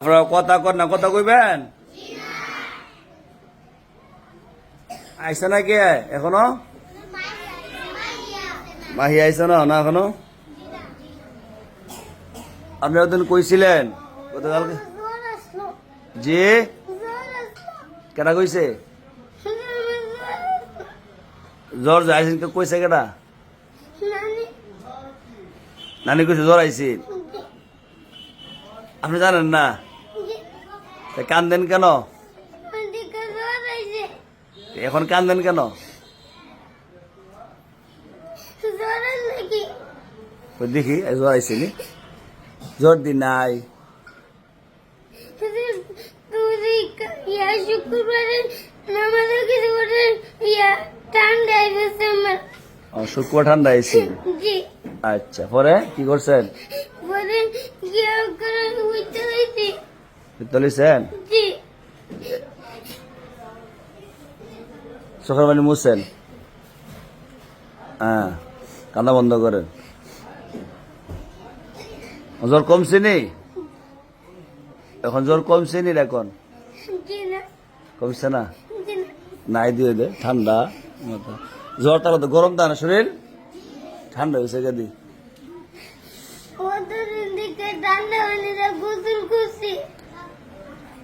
আপনারা কথা কর না, কথা কইবেন? আইসা না কে? এখনও? মাহি আইসা না না এখনও? আপনি ওদিন কইছিলেন, গতকালকে? জি? কেটা কইছে? জ্বর কে কইছে কেটা নানি কইছে জ্বর আইছে আপনি জানেন না? কান্দেন কেন? এখন কান্দেন কেন? দেখি জ্বর আইছে নি? জ্বর দি নাই। শুক্র ঠান্ডা আইছে। আচ্ছা পরে কি করছেন? করে তলিছেন জি চোখের পানি হ্যাঁ কান্না বন্ধ করেন জ্বর কমছে নি এখন জ্বর কমছে নি এখন? কমছে না? না। নাই দিয়ে দে ঠান্ডা। মাথা জ্বর তাহলে তো গরম দানা শরীর? ঠান্ডা হয়েছে গাদি। ঠান্ডা হলে গোসল করছি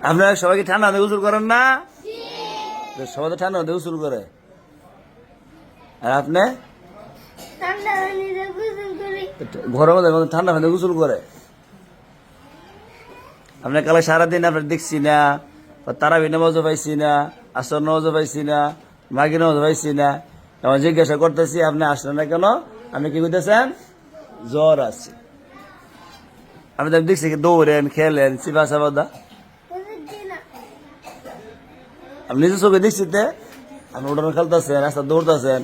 আপনারা সবাইকে ঠান্ডা হতে উসুল করেন না? সবাই তো ঠান্ডা হতে উসুল করে। আর আপনি? গোসল ঘরের মধ্যে ঠান্ডা হতে উসুল করে। আপনার কালে সারাদিন আপনার দেখছি না তারাবি নামাজও পাইছি না আসর নামাজও পাইছি না মাগি নামাজও পাইছি না। এখন জিজ্ঞাসা করতেছি আপনি আসলেন না কেন? আপনি কি করতেছেন? জ্বর আছে। আমি তো দেখছি দৌড়েন খেলেন চিপা চাপাদা ওদের জি না আপনি নিজের চোখে দেখছি তে আপনি উঠানো খেলতেছেন রাস্তা দৌড়তেছেন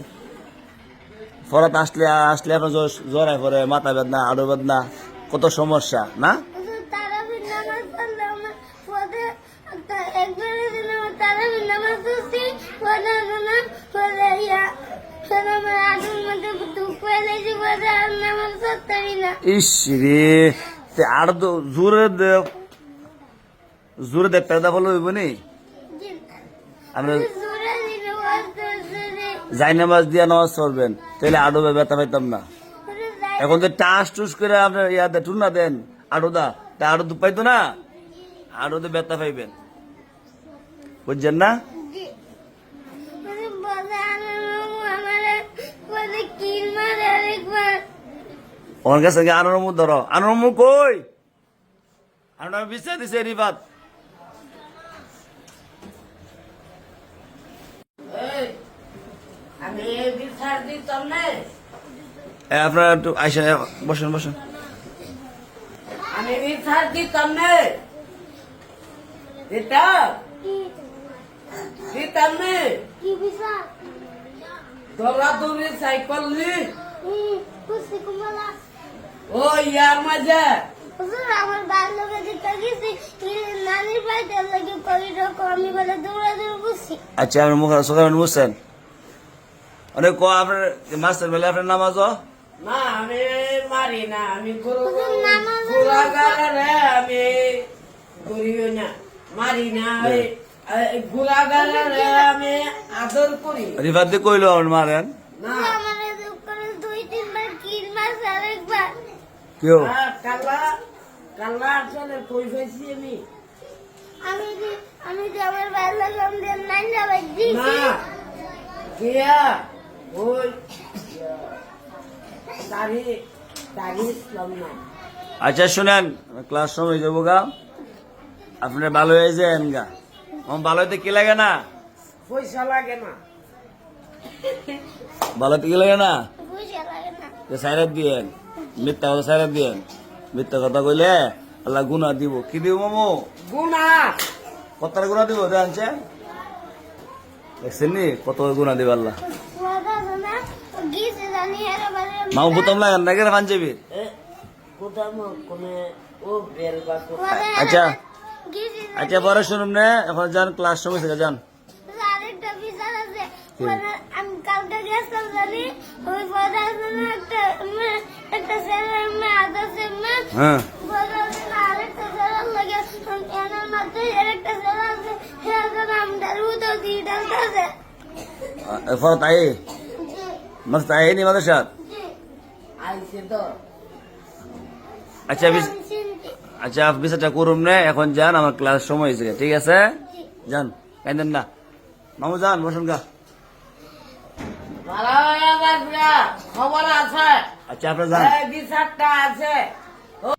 ফরাত আসলে আসলে আপনার জ্বর হয় পরে মাথা বেদনা আড়ো বেদনা কত সমস্যা না? ইস রে আর জোরে দে জোরে দে পেদা ফলো হইব নি? জি আপনি যাই নামাজ দিয়া নামাজ পড়বেন। তাহলে আডো ব্যথা পাইতাম না। এখন যে টাস টুস করে আপনার ইয়া দে টুনা দেন আডো দা তা আডো দু পাইতো না? আডোতে ব্যথা পাইবেন। বুঝছেন না? ওর কাছে আনোর মুখ ধরো? আনোর মুখ কই? আনোর বিচার দিছে রিফাত এই, আমি এই বিচার দিতাম না এ, আপনারা একটু আইসেন এ, বসেন বসেন। আমি বিচার দিতাম না দিতাম দিতাম না দৌড়াদৌড়ি সাইকেল নি হুম খুশি কুমলা ও ইয়ার মাঝে আমার বাড়ির লোকে যেতে গেছি কি নানির বাড়িতে লাগে কই রকম আমি বলে আচ্ছা আপনি মুখ চোখের বুঝছেন অনেক ক আপনার মাস্টার বেলা আপনার নামাজ না আমি মারি না আমি গুরু আমি করিও না মারি না গুড়াগারে আমি আদর করি। রিফাত দিয়ে কইলো আমার মারেন না। আমার দুই তিনবার কিল মাস আরেকবার কেউ আহ, কালা কালা আসলে কই আমি? আমি আমি আমার নাই কেয়া ওই আচ্ছা শুনেন ক্লাস সময় যাব গা। আপনি ভালো হয়ে যান গা। আমার ভালো হইতে কি লাগে না? পয়সা লাগে না। ভালো হইতে কি লাগে না? বুঝে লাগে না। যে সাইরাত দিয়েন মিথ্যা কথা সাইরাত দিয়েন। মিথ্যা কথা কইলে আল্লাহ গুনা দিব। কি দিব মামু? গুনা কতটা গুনা দিব জানছেন দেখছেন নি? কত গুনা দিব আল্লাহ। মামু বোতাম লাগান না কেন পাঞ্জাবি? এ কোথাও কোনে ও বেল বা কোথায়? আচ্ছা। আচ্ছা পরে শুনুন না এখন যান ক্লাস সময় থেকে যান। আমি কালকে গেছিলাম জানি ওই একটা একটা মেয়ে আদা ছেলে হ্যাঁ আচ্ছা আচ্ছা বিষয়টা করুন না এখন যান আমার ক্লাস সময় হয়েছে ঠিক আছে? যান কাইন্দেন না। মামু যান বসুন গা। খবর আছে? আচ্ছা আপনি যান। বিচারটা আছে।